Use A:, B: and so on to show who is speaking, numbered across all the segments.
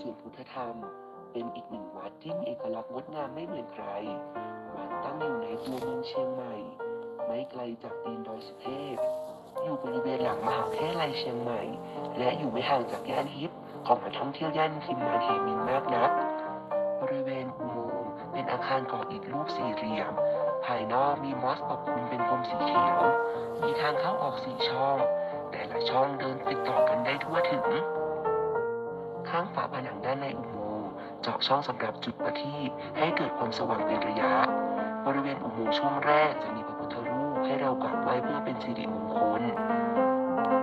A: สวนพุทธธรรม เป็นอีกหนึ่งวัดที่มีเอกลักษณ์งดงามไม่เหมือนใคร วัดตั้งอยู่ในตัวเมืองเชียงใหม่ ไม่ไกลจากตีนดอยสุเทพ อยู่บริเวณหลังมหาวิทยาลัยเชียงใหม่ และอยู่ไม่ห่างจากย่านฮิปของนักท่องเที่ยวย่านคิมมาเฮมินมากนัก บริเวณอุโมงค์เป็นอาคารก่ออิฐรูปสี่เหลี่ยม ภายนอกมีมอสปกคลุมเป็นพรมสีเขียว มีทางเข้าออกสี่ช่อง แต่ละช่องเดินติดต่อกันได้ทั่วถึงาะช่องสำหรับจุดประทีปให้เกิดความสว่างเป็นระยะ บริเวณอุโมงค์ช่วงแรกจะมีพระพุทธรูปให้เรากราบไหว้เพื่อเป็นสิริมงคล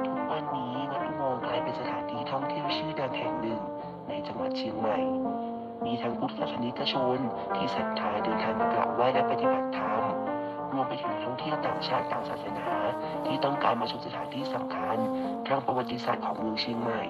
A: ทุกวันนี้วัดอุโมงค์กลายเป็นสถานที่ท่องเที่ยวชื่อดังแห่งหนึ่งในจังหวัดเชียงใหม่ มีทั้งพุทธศาสนิกชนที่ศรัทธาเดินทางมากราบไหว้และปฏิบัติธรรมรวมไปถึงนักท่องเที่ยวต่างชาติต่างศาสนา ที่ต้องการมาชมสถานที่สำคัญทางประวัติศาสตร์ของเมืองเชียงใหม่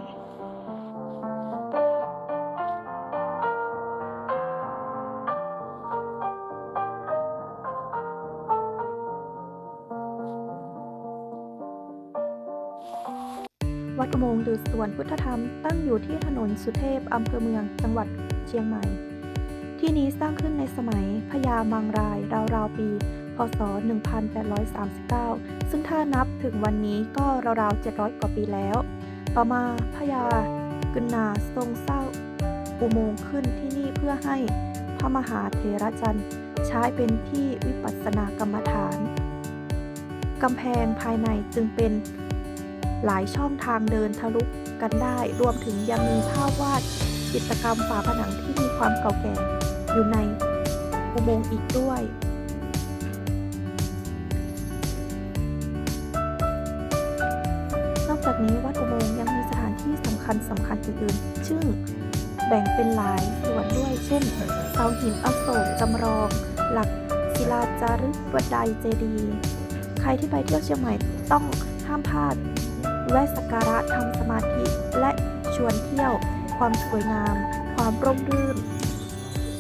B: วัดอุโมงค์หรือสวนพุทธธรรมตั้งอยู่ที่ถนนสุเทพอำเภอเมือง จังหวัดเชียงใหม่ ที่นี้สร้างขึ้นในสมัยพญามังรายราวๆปี พศ 1839 ซึ่งถ้านับถึงวันนี้ก็ราวๆ 700 กว่าปีแล้ว ต่อมาพญากึนาทรงสร้างอุโมงค์ขึ้นที่นี่เพื่อให้พระมหาเถระจันทร์ใช้เป็นที่วิปัสสนากรรมฐาน กำแพงภายในจึงเป็น หลายช่องทางเดินทะลุกันได้ รวมถึงยังมีภาพวาดจิตรกรรมฝาผนังที่มีความเก่าแก่ อยู่ในอุโมงค์อีกด้วย นอกจากนี้วัดอุโมงค์ยังมีสถานที่สำคัญสำคัญอื่นๆ ซึ่งแบ่งเป็นหลายส่วนด้วย เช่น เสาหินอโศกจำลอง หลักศิลาจารึกวัดใดเจดีย์ใครที่ไปเที่ยวเชียงใหม่ต้องห้ามพลาด แวะสักการะทำสมาธิ และชวนเที่ยว ความสวยงาม ความร่มรื่น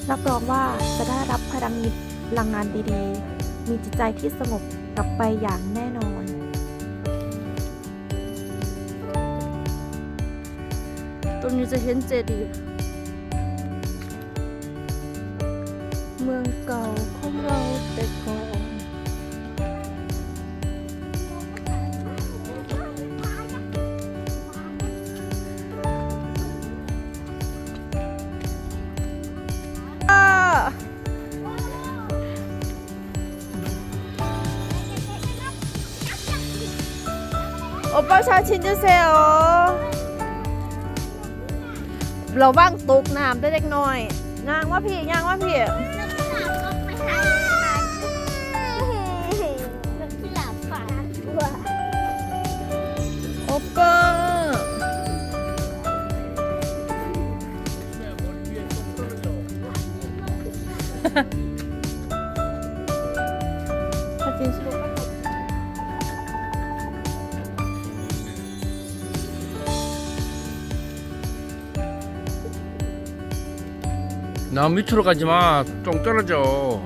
B: รับรองว่าจะได้รับพลังงิตพลังงานดีๆ มีจิตใจที่สงบกลับไปอย่างแน่นอน
C: ตรงนี้จะเห็นเจดีย์เมืองเก่าของเราแต่ก่อน 오빠 사진 주세요. เราว่างตกน้ำได้เล็กน้อยย่างว่าพี่ย่างว่าพี่ โอเกอร์
D: 나 밑으로 가지 마. 똥 떨어져.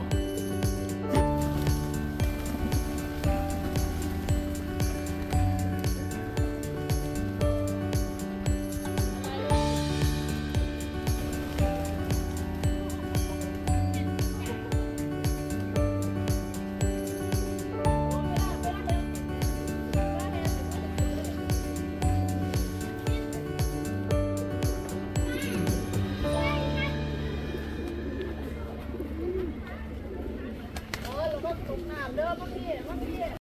D: bravo, más bien, más bien.